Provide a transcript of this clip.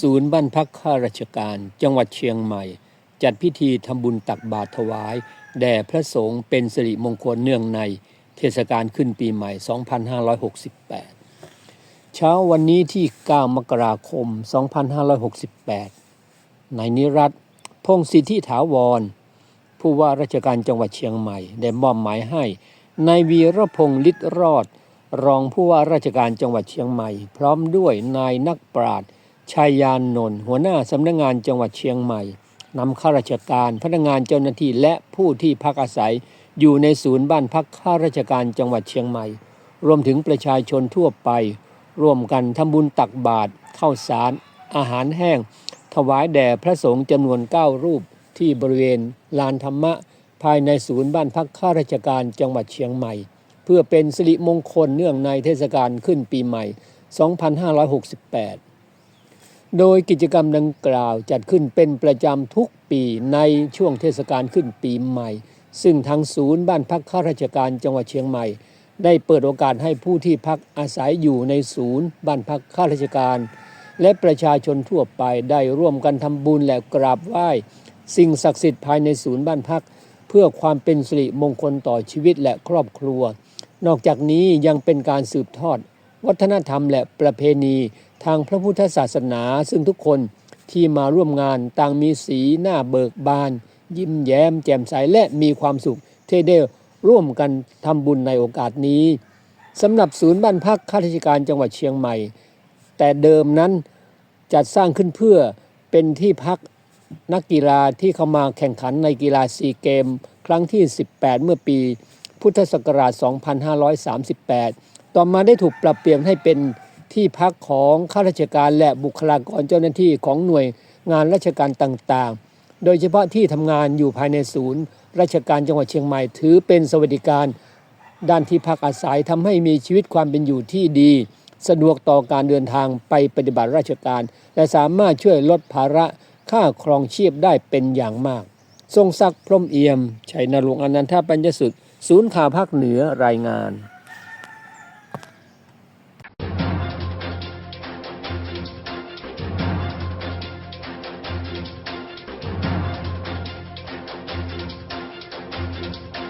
ศูนย์บ้านพักข้าราชการ จังหวัดเชียงใหม่ จัดพิธีทำบุญตักบาตรถวาย แด่พระสงฆ์เป็นสิริมงคลเนื่องในเทศกาลขึ้นปีใหม่ 2568 เช้าวันนี้ที่ 9 มกราคม 2568 นายนิรัตพงศิทธิถาวร ผู้ว่าราชการจังหวัดเชียงใหม่ ได้มอบหมายให้นายวีรพงศ์ฤทธิรอด รองผู้ว่าราชการจังหวัดเชียงใหม่ พร้อมด้วยนายนักปราชญ์ ชัยยานนนท์หัวหน้าสำนักงานจังหวัดเชียงใหม่นำข้าราชการพนักงานเจ้าหน้าที่และผู้ที่พักอาศัย อยู่ในศูนย์บ้านพักข้าราชการจังหวัดเชียงใหม่ รวมถึงประชาชนทั่วไป ร่วมกันทำบุญตักบาตรข้าวสาร อาหารแห้ง ถวายแด่พระสงฆ์จำนวน 9 รูปที่บริเวณลานธรรมะ ภายในศูนย์บ้านพักข้าราชการจังหวัดเชียงใหม่ เพื่อเป็นสิริมงคลเนื่องในเทศกาลขึ้นปีใหม่ 2568 โดยกิจกรรมดังกล่าวจัดขึ้นเป็นประจำทุกปีในช่วงเทศกาลขึ้นปีใหม่ ซึ่งทางศูนย์บ้านพักข้าราชการจังหวัดเชียงใหม่ ได้เปิดโอกาสให้ผู้ที่พักอาศัยอยู่ในศูนย์บ้านพักข้าราชการ และประชาชนทั่วไปได้ร่วมกันทำบุญและกราบไหว้ สิ่งศักดิ์สิทธิ์ภายในศูนย์บ้านพัก เพื่อความเป็นสิริมงคลต่อชีวิตและครอบครัว นอกจากนี้ยังเป็นการสืบทอด วัฒนธรรมและประเพณีทางพระพุทธศาสนา ซึ่งทุกคนที่มาร่วมงานต่างมีสีหน้าเบิกบาน ยิ้มแย้ม แจ่มใสและมีความสุขที่ได้ร่วมกันทำบุญในโอกาสนี้สำหรับศูนย์บ้านพักข้าราชการจังหวัดเชียงใหม่ แต่เดิมนั้นจัดสร้างขึ้นเพื่อเป็นที่พักนักกีฬาที่เข้ามาแข่งขันในกีฬาซีเกม ครั้งที่ 18 เมื่อปี พุทธศักราช 2538 ต่อมาได้ถูกปรับเปลี่ยนให้เป็นที่พักของข้าราชการและบุคลากรเจ้าหน้าที่ของหน่วยงานราชการต่างๆ โดยเฉพาะที่ทำงานอยู่ภายในศูนย์ ราชการจังหวัดเชียงใหม่ถือเป็นสวัสดิการ ด้านที่พักอาศัยทำให้มีชีวิตความเป็นอยู่ที่ดี สะดวกต่อการเดินทางไปปฏิบัติราชการ และสามารถช่วยลดภาระค่าครองชีพได้เป็นอย่างมาก ทรงศักดิ์พรมเอี่ยม ชัยนรงค์อนันทปัญญสุด ศูนย์ข่าวภาคเหนือรายงาน